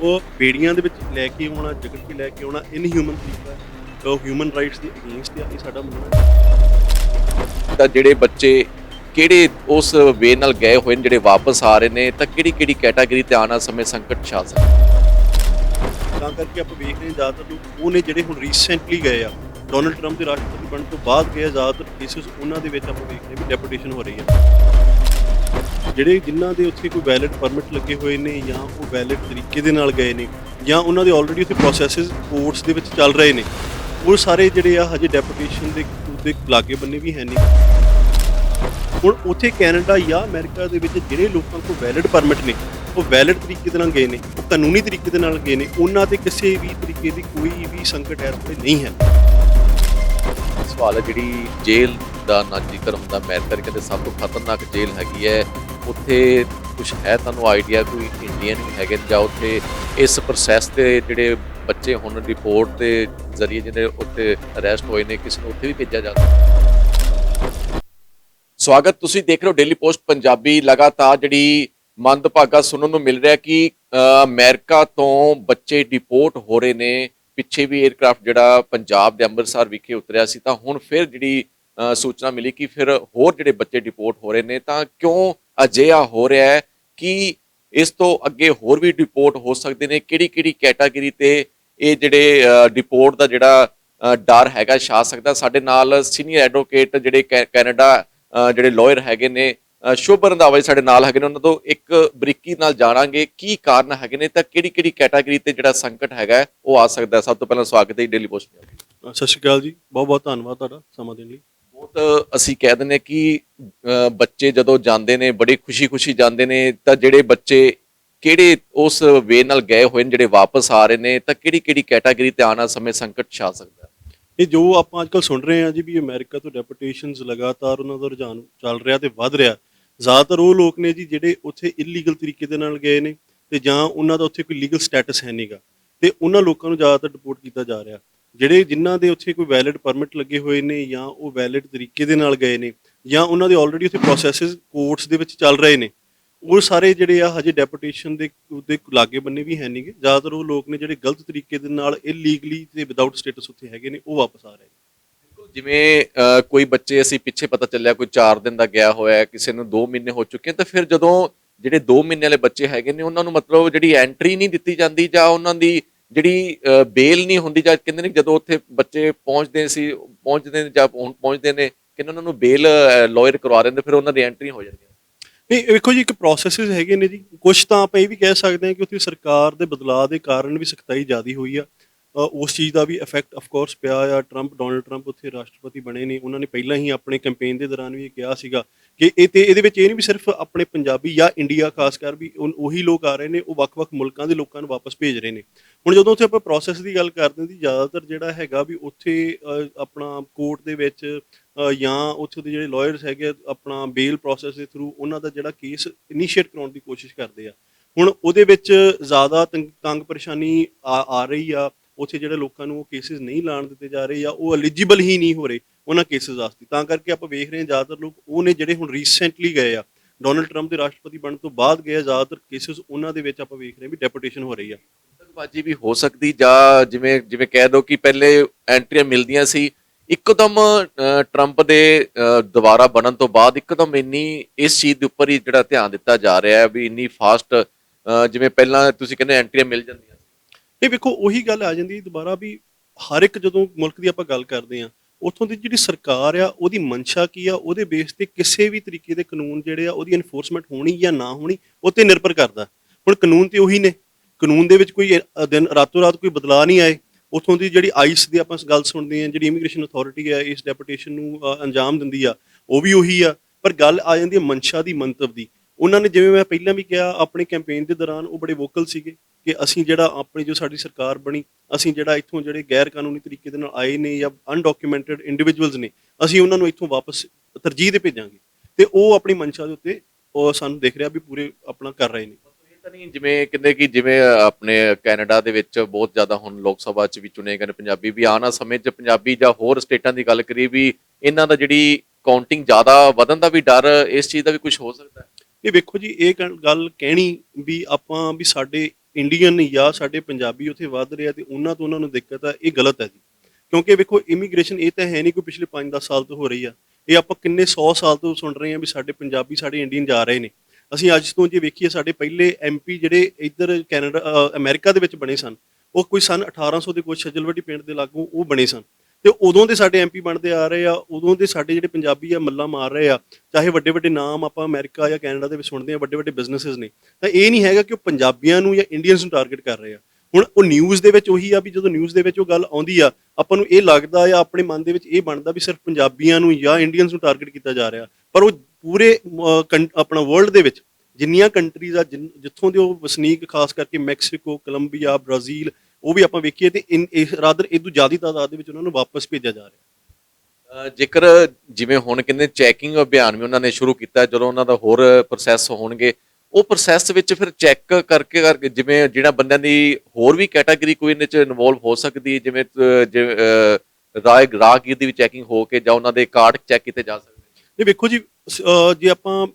ਉਹ ਬੇੜੀਆਂ ਦੇ ਵਿੱਚ ਲੈ ਕੇ ਆਉਣਾ ਜਗੜ ਕੇ ਲੈ ਕੇ ਆਉਣਾ ਇਨਹਿਊਮਨ ਤਰੀਕਾ ਹੈ। ਤਾਂ ਉਹ ਹਿਊਮਨ ਰਾਈਟਸ ਦੇ ਅਗੇਂਸਟ ਆ ਇਹ ਸਾਡਾ ਮੰਨਣਾ ਤਾਂ ਜਿਹੜੇ ਬੱਚੇ ਕਿਹੜੇ ਉਸ ਵੇ ਨਾਲ ਗਏ ਹੋਏ ਨੇ ਜਿਹੜੇ ਵਾਪਸ ਆ ਰਹੇ ਨੇ ਤਾਂ ਕਿਹੜੀ ਕਿਹੜੀ ਕੈਟਾਗਰੀ ਤੇ ਆਉਣਾ ਸਮੇਂ ਸੰਕਟ ਛਾ ਸਕਦਾ ਤਾਂ ਕਰਕੇ ਆਪਾਂ ਵੇਖ ਰਹੇ ਜ਼ਿਆਦਾਤਰ ਲੋਕ ਉਹ ਨੇ ਜਿਹੜੇ ਹੁਣ ਰੀਸੈਂਟਲੀ ਗਏ ਆ ਡੋਨਲਡ ਟਰੰਪ ਦੇ ਰਾਸ਼ਟਰਪਤੀ ਬਣਨ ਤੋਂ ਬਾਅਦ ਗਏ ਜ਼ਿਆਦਾਤਰ ਕੇਸਿਸ ਉਹਨਾਂ ਦੇ ਵਿੱਚ ਆਪਾਂ ਵੇਖ ਰਹੇ ਵੀ ਡੈਪੂਟੇਸ਼ਨ ਹੋ ਰਹੀ ਹੈ। ਜਿਹੜੇ ਜਿਨ੍ਹਾਂ ਦੇ ਉੱਥੇ ਕੋਈ ਵੈਲਿਡ ਪਰਮਿਟ ਲੱਗੇ ਹੋਏ ਨੇ ਜਾਂ ਉਹ ਵੈਲਿਡ ਤਰੀਕੇ ਦੇ ਨਾਲ ਗਏ ਨੇ ਜਾਂ ਉਹਨਾਂ ਦੇ ਆਲਰੇਡੀ ਉੱਥੇ ਪ੍ਰੋਸੈਸਸ ਕੋਰਟਸ ਦੇ ਵਿੱਚ ਚੱਲ ਰਹੇ ਨੇ, ਉਹ ਸਾਰੇ ਜਿਹੜੇ ਆ ਹਜੇ ਡੈਪੂਟੇਸ਼ਨ ਦੇ ਉਹਦੇ ਲਾਗੇ ਬੰਨੇ ਵੀ ਹੈ ਨਹੀਂ ਹੁਣ ਉੱਥੇ ਕੈਨੇਡਾ ਜਾਂ ਅਮਰੀਕਾ ਦੇ ਵਿੱਚ ਜਿਹੜੇ ਲੋਕਾਂ ਕੋਲ ਵੈਲਿਡ ਪਰਮਿਟ ਨੇ, ਉਹ ਵੈਲਿਡ ਤਰੀਕੇ ਦੇ ਨਾਲ ਗਏ ਨੇ, ਉਹ ਕਾਨੂੰਨੀ ਤਰੀਕੇ ਦੇ ਨਾਲ ਗਏ ਨੇ, ਉਹਨਾਂ ਤੇ ਕਿਸੇ ਵੀ ਤਰੀਕੇ ਦੀ ਕੋਈ ਵੀ ਸੰਕਟ ਇਸ ਵੇਲੇ ਨਹੀਂ ਹੈ। ਸਵਾਲ ਹੈ ਜਿਹੜੀ ਜੇਲ੍ਹ ਦਾ ਨਾ ਜ਼ਿਕਰ ਹੁੰਦਾ, ਅਮਰੀਕਾ ਦੀ ਕਹਿੰਦੇ ਸਭ ਤੋਂ ਖਤਰਨਾਕ ਜੇਲ੍ਹ ਹੈਗੀ ਹੈ ਉੱਥੇ ਕੁਝ ਹੈ ਤੁਹਾਨੂੰ ਆਈਡੀਆ ਕੋਈ ਇੰਡੀਅਨ ਹੈਗੇ ਜਾਂ ਉੱਥੇ ਇਸ ਪ੍ਰੋਸੈਸ ਤੇ ਜਿਹੜੇ ਬੱਚੇ ਹੁਣ ਰਿਪੋਰਟ ਦੇ ਜ਼ਰੀਏ ਜਿਹੜੇ ਉੱਥੇ ਅਰੈਸਟ ਹੋਏ ਨੇ ਕਿਸ ਨੂੰ ਉੱਥੇ ਵੀ ਭੇਜਿਆ ਜਾਂਦਾ ਸਵਾਗਤ ਤੁਸੀਂ ਦੇਖ ਰਹੇ ਹੋ ਡੇਲੀ ਪੋਸਟ ਪੰਜਾਬੀ। ਲਗਾਤਾਰ ਜਿਹੜੀ ਮੰਦਭਾਗਾ ਸੁਣਨ ਨੂੰ ਮਿਲ ਰਿਹਾ ਕਿ ਅ, ਅਮਰੀਕਾ ਤੋਂ ਬੱਚੇ ਡਿਪੋਰਟ ਹੋ ਰਹੇ ਨੇ। ਪਿੱਛੇ ਵੀ 에ਅਰਕ੍ਰਾਫਟ ਜਿਹੜਾ ਪੰਜਾਬ ਦੇ ਅੰਮ੍ਰਿਤਸਰ ਵਿਖੇ ਉਤਰਿਆ ਸੀ ਤਾਂ ਹੁਣ ਫਿਰ ਜਿਹੜੀ ਸੂਚਨਾ ਮਿਲੀ ਕਿ ਫਿਰ ਹੋਰ ਜਿਹੜੇ ਬੱਚੇ ਡਿਪੋਰਟ ਹੋ ਰਹੇ ਨੇ ਤਾਂ ਕਿਉਂ ਅਜਿਹਾ ਹੋ ਰਿਹਾ ਹੈ ਕਿ ਇਸ ਤੋਂ ਅੱਗੇ ਹੋਰ ਵੀ ਡਿਪੋਰਟ ਹੋ ਸਕਦੇ ਨੇ। ਕਿਹੜੀ ਕਿਹੜੀ ਕੈਟਾਗਰੀ ਤੇ ਇਹ ਜਿਹੜੇ ਡਿਪੋਰਟ ਦਾ ਜਿਹੜਾ ਡਰ ਹੈਗਾ, ਛਾ ਸਕਦਾ। ਸਾਡੇ ਨਾਲ ਸੀਨੀਅਰ ਐਡਵੋਕੇਟ ਜਿਹੜੇ ਕੈਨੇਡਾ ਜਿਹੜੇ ਲਾਇਰ ਹੈਗੇ ਨੇ ਸ਼ੁਭ ਰੰਧਾਵਾ ਜੀ ਸਾਡੇ ਨਾਲ ਹੈਗੇ ਨੇ। ਉਹਨਾਂ ਤੋਂ ਇੱਕ ਬਰੀਕੀ ਨਾਲ ਜਾਣਾਂਗੇ ਕੀ ਕਾਰਨ ਹੈਗੇ ਨੇ। ਤਾਂ ਕਿਹੜੀ ਕਿਹੜੀ ਕੈਟਾਗਰੀ ਤੇ ਜਿਹੜਾ ਸੰਕਟ ਹੈਗਾ, ਉਹ ਆ ਸਕਦਾ ਸਭ ਤੋਂ ਪਹਿਲਾਂ ਸਵਾਗਤ ਹੈ ਡੇਲੀ ਪੋਸਟ ਸਤਿ ਸ਼੍ਰੀ ਅਕਾਲ ਜੀ। ਬਹੁਤ ਬਹੁਤ ਧੰਨਵਾਦ ਤੁਹਾਡਾ ਸਮਾਂ ਦੇਣ ਲਈ। ਬਹੁਤ ਅਸੀਂ ਕਹਿ ਦਿੰਦੇ ਕਿ ਬੱਚੇ ਜਦੋਂ ਜਾਂਦੇ ਨੇ, ਬੜੀ ਖੁਸ਼ੀ-ਖੁਸ਼ੀ ਜਾਂਦੇ ਨੇ, ਤਾਂ ਜਿਹੜੇ ਬੱਚੇ ਕਿਹੜੇ ਉਸ ਵੇ ਨਾਲ ਗਏ ਹੋਏ ਨੇ, ਜਿਹੜੇ ਵਾਪਸ ਆ ਰਹੇ ਨੇ, ਤਾਂ ਕਿਹੜੀ ਕਿਹੜੀ ਕੈਟਾਗਰੀ ਤੇ ਆਉਣਾ ਸਮੇਂ ਸੰਕਟ ਛਾ ਸਕਦਾ? ਇਹ ਜੋ ਆਪਾਂ ਅੱਜਕੱਲ ਸੁਣ ਰਹੇ ਹਾਂ ਜੀ ਵੀ ਅਮਰੀਕਾ ਤੋਂ ਡੈਪੂਟੇਸ਼ਨਸ ਲਗਾਤਾਰ ਉਹਨਾਂ ਦਾ ਰੁਝਾਨ ਚੱਲ ਰਿਹਾ ਤੇ ਵੱਧ ਰਿਹਾ, ਜ਼ਿਆਦਾਤਰ ਉਹ ਲੋਕ ਨੇ ਜੀ ਜਿਹੜੇ ਉੱਥੇ ਇਲੀਗਲ ਤਰੀਕੇ ਦੇ ਨਾਲ ਗਏ ਨੇ ਤੇ ਜਾਂ ਉਹਨਾਂ ਦਾ ਉੱਥੇ ਕੋਈ ਲੀਗਲ ਸਟੇਟਸ ਹੈ ਨਹੀਂਗਾ ਤੇ ਉਹਨਾਂ ਲੋਕਾਂ ਨੂੰ ਜ਼ਿਆਦਾਤਰ ਡਿਪੋਰਟ ਕੀਤਾ ਜਾ ਰਿਹਾ। ਜਿਹੜੇ ਜਿਨ੍ਹਾਂ ਦੇ ਉੱਥੇ ਕੋਈ ਵੈਲਿਡ ਪਰਮਿਟ ਲੱਗੇ ਹੋਏ ਨੇ ਜਾਂ ਉਹ ਵੈਲਿਡ ਤਰੀਕੇ ਦੇ ਨਾਲ ਗਏ ਨੇ ਜਾਂ ਉਹਨਾਂ ਦੇ ਆਲਰੇਡੀ ਉੱਥੇ ਪ੍ਰੋਸੈਸਸ ਕੋਰਟਸ ਦੇ ਵਿੱਚ ਚੱਲ ਰਹੇ ਨੇ, ਉਹ ਸਾਰੇ ਜਿਹੜੇ ਆ ਹਜੇ ਡੈਪੂਟੇਸ਼ਨ ਦੇ ਉਹਦੇ ਲਾਗੇ ਬੰਨੇ ਵੀ ਹੈ ਨਹੀਂਗੇ ਜ਼ਿਆਦਾਤਰ ਉਹ ਲੋਕ ਨੇ ਜਿਹੜੇ ਗਲਤ ਤਰੀਕੇ ਦੇ ਨਾਲ ਇਲੀਗਲੀ ਤੇ ਵਿਦਆਊਟ ਸਟੇਟਸ ਉੱਥੇ ਹੈਗੇ ਨੇ, ਉਹ ਵਾਪਸ ਆ ਰਹੇ ਨੇ। ਜਿਵੇਂ ਕੋਈ ਬੱਚੇ ਅਸੀਂ ਪਿੱਛੇ ਪਤਾ ਚੱਲਿਆ ਕੋਈ 4 ਦਿਨ ਦਾ ਗਿਆ ਹੋਇਆ, ਕਿਸੇ ਨੂੰ 2 ਮਹੀਨੇ ਹੋ ਚੁੱਕੇ ਤਾਂ ਫਿਰ ਜਦੋਂ ਜਿਹੜੇ 2 ਮਹੀਨੇ ਵਾਲੇ ਬੱਚੇ ਹੈਗੇ ਨੇ, ਉਹਨਾਂ ਨੂੰ ਮਤਲਬ ਜਿਹੜੀ ਐਂਟਰੀ ਨਹੀਂ ਦਿੱਤੀ ਜਾਂਦੀ ਜਾਂ ਉਹਨਾਂ ਦੀ ਜਿਹੜੀ ਬੇਲ ਨਹੀਂ ਹੁੰਦੀ ਜਾਂ ਕਹਿੰਦੇ ਨੇ ਜਦੋਂ ਉੱਥੇ ਬੱਚੇ ਪਹੁੰਚਦੇ ਸੀ, ਪਹੁੰਚਦੇ ਨੇ ਜਾਂ ਪਹੁੰਚਦੇ ਨੇ ਕਿ ਉਹਨਾਂ ਨੂੰ ਬੇਲ ਲਾਇਰ ਕਰਵਾ ਰਹੇ ਨੇ ਫਿਰ ਉਹਨਾਂ ਦੀ ਐਂਟਰੀ ਹੋ ਜਾਂਦੀ ਹੈ। ਨਹੀਂ ਵੇਖੋ ਜੀ, ਇੱਕ ਪ੍ਰੋਸੈਸਸ ਹੈਗੇ ਨੇ ਜੀ। ਕੁਝ ਤਾਂ ਆਪਾਂ ਇਹ ਵੀ ਕਹਿ ਸਕਦੇ ਹਾਂ ਕਿ ਉੱਥੇ ਸਰਕਾਰ ਦੇ ਬਦਲਾਅ ਦੇ ਕਾਰਨ ਵੀ ਸਖਤਾਈ ਜ਼ਿਆਦੀ ਹੋਈ ਆ। ਉਸ ਚੀਜ਼ ਦਾ ਵੀ ਇਫੈਕਟ ਆਫ ਕੋਰਸ ਪਿਆ ਆ। ਟਰੰਪ ਡੋਨਲਡ ਟਰੰਪ ਉੱਥੇ ਰਾਸ਼ਟਰਪਤੀ ਬਣੇ ਨੇ। ਉਹਨਾਂ ਨੇ ਪਹਿਲਾਂ ਹੀ ਆਪਣੇ ਕੈਂਪੇਨ ਦੇ ਦੌਰਾਨ ਵੀ ਇਹ ਕਿਹਾ ਸੀਗਾ ਕਿ ਇਹ ਤੇ ਇਹਦੇ ਵਿੱਚ ਇਹ ਨਹੀਂ ਵੀ ਸਿਰਫ ਆਪਣੇ ਪੰਜਾਬੀ ਜਾਂ ਇੰਡੀਆ ਖਾਸ ਕਰ ਵੀ ਉਨ- ਉਹੀ ਲੋਕ ਆ ਰਹੇ ਨੇ ਉਹ ਵੱਖ-ਵੱਖ ਮੁਲਕਾਂ ਦੇ ਲੋਕਾਂ ਨੂੰ ਵਾਪਸ ਭੇਜ ਰਹੇ ਨੇ। ਹੁਣ ਜਦੋਂ ਉੱਥੇ ਆਪਾਂ ਪ੍ਰੋਸੈਸ ਦੀ ਗੱਲ ਕਰਦੇ ਹਾਂ ਜੀ ਜ਼ਿਆਦਾਤਰ ਜਿਹੜਾ ਹੈਗਾ ਵੀ ਉੱਥੇ ਆਪਣਾ ਕੋਰਟ ਦੇ ਵਿੱਚ ਜਾਂ ਉੱਥੇ ਦੇ ਜਿਹੜੇ ਲਾਇਰਸ ਹੈਗੇ ਆ, ਆਪਣਾ ਬੇਲ ਪ੍ਰੋਸੈਸ ਦੇ ਥਰੂ ਉਹਨਾਂ ਦਾ ਜਿਹੜਾ ਕੇਸ ਇਨੀਸ਼ੀਏਟ ਕਰਾਉਣ ਦੀ ਕੋਸ਼ਿਸ਼ ਕਰਦੇ ਆ। ਹੁਣ ਉਹਦੇ ਵਿੱਚ ਜ਼ਿਆਦਾ ਤੰਗ ਤੰਗ ਪਰੇਸ਼ਾਨੀ ਆ ਰਹੀ ਆ। ਉੱਥੇ ਜਿਹੜੇ ਲੋਕਾਂ ਨੂੰ ਉਹ ਕੇਸਿਸ ਨਹੀਂ ਲਾਣ ਦਿੱਤੇ ਜਾ ਰਹੇ ਜਾਂ ਉਹ ਐਲੀਜੀਬਲ ਹੀ ਨਹੀਂ ਹੋ ਰਹੇ ਉਹਨਾਂ ਕੇਸਿਸ ਵਾਸਤੇ। ਤਾਂ ਕਰਕੇ ਆਪਾਂ ਵੇਖ ਰਹੇ ਹਾਂ ਜ਼ਿਆਦਾਤਰ ਲੋਕ ਉਹ ਨੇ ਜਿਹੜੇ ਹੁਣ ਰੀਸੈਂਟਲੀ ਗਏ ਆ। ਡੋਨਲਡ ਟਰੰਪ ਦੇ ਰਾਸ਼ਟਰਪਤੀ ਬਣਨ ਤੋਂ ਬਾਅਦ ਗਏ ਆ, ਜ਼ਿਆਦਾਤਰ ਕੇਸਿਸ ਉਹਨਾਂ ਦੇ ਵਿੱਚ ਆਪਾਂ ਵੇਖ ਰਹੇ ਹਾਂ ਵੀ ਡੈਪੂਟੇਸ਼ਨ ਹੋ ਰਹੀ ਆ। ਬਾਜੀ ਵੀ ਹੋ ਸਕਦੀ ਜਾਂ ਜਿਵੇਂ ਜਿਵੇਂ ਕਹਿ ਦੋ ਕਿ ਪਹਿਲੇ ਐਂਟਰੀਆਂ ਮਿਲਦੀਆਂ ਸੀ ਇੱਕਦਮ ਟਰੰਪ ਦੇ ਅ, ਦੁਬਾਰਾ ਬਣਨ ਤੋਂ ਬਾਅਦ ਇੱਕਦਮ ਇੰਨੀ ਇਸ ਚੀਜ਼ ਦੇ ਉੱਪਰ ਹੀ ਜਿਹੜਾ ਧਿਆਨ ਦਿੱਤਾ ਜਾ ਰਿਹਾ ਹੈ ਵੀ ਇੰਨੀ ਫਾਸਟ ਜਿਵੇਂ ਪਹਿਲਾਂ ਤੁਸੀਂ ਕਹਿੰਦੇ ਐਂਟਰੀਆਂ ਮਿਲ ਜਾਂਦੀਆਂ ਇਹ ਵੇਖੋ, ਉਹੀ ਗੱਲ ਆ ਜਾਂਦੀ ਦੁਬਾਰਾ ਵੀ ਹਰ ਇੱਕ ਜਦੋਂ ਮੁਲਕ ਦੀ ਆਪਾਂ ਗੱਲ ਕਰਦੇ ਆ ਉੱਥੋਂ ਦੀ ਜਿਹੜੀ ਸਰਕਾਰ ਆ, ਉਹਦੀ ਮਨਸ਼ਾ ਕੀ ਆ, ਉਹਦੇ ਬੇਸ ਤੇ ਕਿਸੇ ਵੀ ਤਰੀਕੇ ਦੇ ਕਾਨੂੰਨ ਜਿਹੜੇ ਆ, ਉਹਦੀ ਐਨਫੋਰਸਮੈਂਟ ਹੋਣੀ ਜਾਂ ਨਾ ਹੋਣੀ, ਉਹ ਤੇ ਨਿਰਭਰ ਕਰਦਾ। ਹੁਣ ਕਾਨੂੰਨ ਤੇ ਉਹੀ ਨੇ, ਕਾਨੂੰਨ ਦੇ ਵਿੱਚ ਕੋਈ ਦਿਨ, ਰਾਤੋਂ ਰਾਤ ਕੋਈ ਬਦਲਾਅ ਨਹੀਂ ਆਏ, ਉੱਥੋਂ ਦੀ ਜਿਹੜੀ ਆਈਸ ਦੀ ਆਪਾਂ ਗੱਲ ਸੁਣਦੇ ਆ ਜਿਹੜੀ ਇਮੀਗ੍ਰੇਸ਼ਨ ਅਥਾਰਟੀ ਆ, ਇਸ ਡੈਪੂਟੇਸ਼ਨ ਨੂੰ ਅੰਜਾਮ ਦਿੰਦੀ ਆ, ਉਹ ਵੀ ਉਹੀ ਆ, ਪਰ ਗੱਲ ਆ ਜਾਂਦੀ ਹੈ ਮਨਸ਼ਾ ਦੀ, ਮੰਤਵ ਦੀ। ਉਹਨਾਂ ਨੇ ਜਿਵੇਂ ਮੈਂ ਪਹਿਲਾਂ ਵੀ ਕਿਹਾ, ਆਪਣੇ ਕੈਂਪੇਨ ਦੇ ਦੌਰਾਨ ਉਹ ਬੜੇ ਵੋਕਲ ਸੀਗੇ। ਕਿ ਅਸੀਂ ਜਿਹੜਾ ਆਪਣੀ ਜੋ ਸਾਡੀ ਸਰਕਾਰ ਬਣੀ, ਅਸੀਂ ਜਿਹੜਾ ਇੱਥੋਂ ਜਿਹੜੇ ਗੈਰ ਕਾਨੂੰਨੀ ਤਰੀਕੇ ਦੇ ਨਾਲ ਆਏ ਨੇ ਜਾਂ ਅਨਡਾਕੂਮੈਂਟਡ ਇੰਡੀਵਿਜੂਅਲਸ ਨੇ, ਅਸੀਂ ਉਹਨਾਂ ਨੂੰ ਇੱਥੋਂ ਵਾਪਸ ਤਰਜੀਹ ਦੇ ਭੇਜਾਂਗੇ। ਤੇ ਉਹ ਆਪਣੀ ਮਨਸ਼ਾ ਦੇ ਉੱਤੇ ਉਹ ਸਾਨੂੰ ਦੇਖ ਰਿਹਾ ਵੀ ਪੂਰੇ ਆਪਣਾ ਕਰ ਰਹੇ ਨੇ। ਇਹ ਤਾਂ ਨਹੀਂ ਜਿਵੇਂ ਕਹਿੰਦੇ ਕਿ ਜਿਵੇਂ ਆਪਣੇ ਕੈਨੇਡਾ ਦੇ ਵਿੱਚ ਬਹੁਤ ਜ਼ਿਆਦਾ ਹੁਣ ਲੋਕ ਸਭਾ 'ਚ ਵੀ ਚੁਣੇ ਗਏ ਨੇ ਪੰਜਾਬੀ, ਵੀ ਆਉਣ ਵਾਲੇ ਸਮੇਂ 'ਚ ਪੰਜਾਬੀ ਜਾਂ ਹੋਰ ਸਟੇਟਾਂ ਦੀ ਗੱਲ ਕਰੀ ਵੀ ਇਹਨਾਂ ਦਾ ਜਿਹੜੀ ਕਾਊਂਟਿੰਗ ਜ਼ਿਆਦਾ ਵਧਣ ਦਾ ਵੀ ਡਰ ਇਸ ਚੀਜ਼ ਦਾ ਵੀ ਕੁਝ ਹੋ ਸਕਦਾ ਹੈ। ਇਹ ਵੇਖੋ ਜੀ ਇਹ ਗੱਲ- ਕਹਿਣੀ ਵੀ ਆਪਾਂ ਵੀ ਸਾਡੇ ਇੰਡੀਅਨ ਜਾਂ ਸਾਡੇ ਪੰਜਾਬੀ ਉੱਥੇ ਵੱਧ ਰਿਹਾ ਤੇ ਉਹਨਾਂ ਤੋਂ ਉਹਨਾਂ ਨੂੰ ਦਿੱਕਤ ਆ ਇਹ ਗਲਤ ਹੈ ਜੀ। ਕਿਉਂਕਿ ਵੇਖੋ ਇਮੀਗ੍ਰੇਸ਼ਨ ਇਹ ਤਾਂ ਹੈ ਨਹੀਂ ਕੋਈ ਪਿਛਲੇ 5-10 ਸਾਲ ਤੋਂ ਹੋ ਰਹੀ ਆ। ਇਹ ਆਪਾਂ ਕਿੰਨੇ 100 ਸਾਲ ਤੋਂ ਸੁਣ ਰਹੇ ਹਾਂ ਵੀ ਸਾਡੇ ਪੰਜਾਬੀ ਸਾਡੇ ਇੰਡੀਅਨ ਜਾ ਰਹੇ ਨੇ। ਅਸੀਂ ਅੱਜ ਤੋਂ ਜੇ ਵੇਖੀਏ ਸਾਡੇ ਪਹਿਲੇ ਐਮਪੀ ਜਿਹੜੇ ਇੱਧਰ ਕੈਨੇਡਾ ਅ, ਅਮਰੀਕਾ ਦੇ ਵਿੱਚ ਬਣੇ ਸਨ ਉਹ ਕੋਈ ਸਨ 1800 ਦੇ ਕੁਝ ਛਜਲਵਟੀ ਪਿੰਡ ਦੇ ਲਾਗੂ ਉਹ ਬਣੇ ਸਨ। ਤੇ ਉਦੋਂ ਦੇ ਸਾਡੇ ਐਮਪੀ ਬਣਦੇ ਆ ਰਹੇ ਆ, ਉਦੋਂ ਦੇ ਸਾਡੇ ਜਿਹੜੇ ਪੰਜਾਬੀ ਆ ਮੱਲਾ ਮਾਰ ਰਹੇ ਆ, ਚਾਹੇ ਵੱਡੇ ਵੱਡੇ ਨਾਮ ਆਪਾਂ ਅਮਰੀਕਾ ਜਾਂ ਕੈਨੇਡਾ ਦੇ ਵਿੱਚ ਸੁਣਦੇ ਆ, ਵੱਡੇ ਵੱਡੇ ਬਿਜ਼ਨੈਸਸ ਨੇ, ਤਾਂ ਇਹ ਨਹੀਂ ਹੈਗਾ ਕਿ ਉਹ ਪੰਜਾਬੀਆਂ ਨੂੰ ਜਾਂ ਇੰਡੀਅਨਸ ਨੂੰ ਟਾਰਗੇਟ ਕਰ ਰਹੇ ਆ। ਹੁਣ ਉਹ ਨਿਊਜ਼ ਦੇ ਵਿੱਚ ਉਹੀ ਆ ਵੀ ਜਦੋਂ ਨਿਊਜ਼ ਦੇ ਵਿੱਚ ਉਹ ਗੱਲ ਆਉਂਦੀ ਆ, ਆਪਾਂ ਨੂੰ ਇਹ ਲੱਗਦਾ ਆ, ਆਪਣੇ ਮਨ ਦੇ ਵਿੱਚ ਇਹ ਬਣਦਾ ਵੀ ਸਿਰਫ ਪੰਜਾਬੀਆਂ ਨੂੰ ਜਾਂ ਇੰਡੀਅਨਸ ਨੂੰ ਟਾਰਗੇਟ ਕੀਤਾ ਜਾ ਰਿਹਾ। ਪਰ ਉਹ ਪੂਰੇ ਕੰ- ਆਪਣਾ ਵਰਲਡ ਦੇ ਵਿੱਚ ਜਿੰਨੀਆਂ ਕੰਟਰੀਜ਼ ਆ, ਜਿਨ- ਜਿੱਥੋਂ ਦੇ ਉਹ ਵਸਨੀਕ, ਖਾਸ ਕਰਕੇ ਮੈਕਸੀਕੋ, ਕੋਲੰਬੀਆ, ਬ੍ਰਾਜ਼ੀਲ ਉਹ ਵੀ ਆਪਾਂ ਵੇਖੀਏ ਤੇ ਇਸ ਰਾਦਰ ਇਹ ਤੋਂ ਜ਼ਿਆਦੀ ਤਾਦਾਦ ਦੇ ਵਿੱਚ ਉਹਨਾਂ ਨੂੰ ਵਾਪਸ ਭੇਜਿਆ ਜਾ ਰਿਹਾ ਜੇਕਰ ਜਿਵੇਂ ਹੁਣ ਕਹਿੰਦੇ ਚੈਕਿੰਗ ਅਭਿਆਨ ਵੀ ਉਹਨਾਂ ਨੇ ਸ਼ੁਰੂ ਕੀਤਾ ਜਦੋਂ ਉਹਨਾਂ ਦਾ ਹੋਰ ਪ੍ਰੋਸੈਸ ਹੋਣਗੇ ਉਹ ਪ੍ਰੋਸੈਸ ਵਿੱਚ ਫਿਰ ਚੈੱਕ ਕਰਕੇ ਕਰਕੇ ਜਿਵੇਂ ਜਿਹੜਾ ਬੰਦਿਆਂ ਦੀ ਹੋਰ ਵੀ ਕੈਟਾਗਰੀ ਕੋਈ ਇਹਦੇ ਚ ਇਨਵੋਲਵ ਹੋ ਸਕਦੀ ਹੈ, ਜਿਵੇਂ ਰਾਏ ਗ੍ਰਾਹਕੀ ਦੀ ਵੀ ਚੈਕਿੰਗ ਹੋ ਕੇ ਜਾਂ ਉਹਨਾਂ ਦੇ ਕਾਰਡ ਚੈੱਕ ਕੀਤੇ ਜਾ ਸਕਦੇ ਨੇ। ਵੇਖੋ ਜੀ ਜੇ ਆਪਾਂ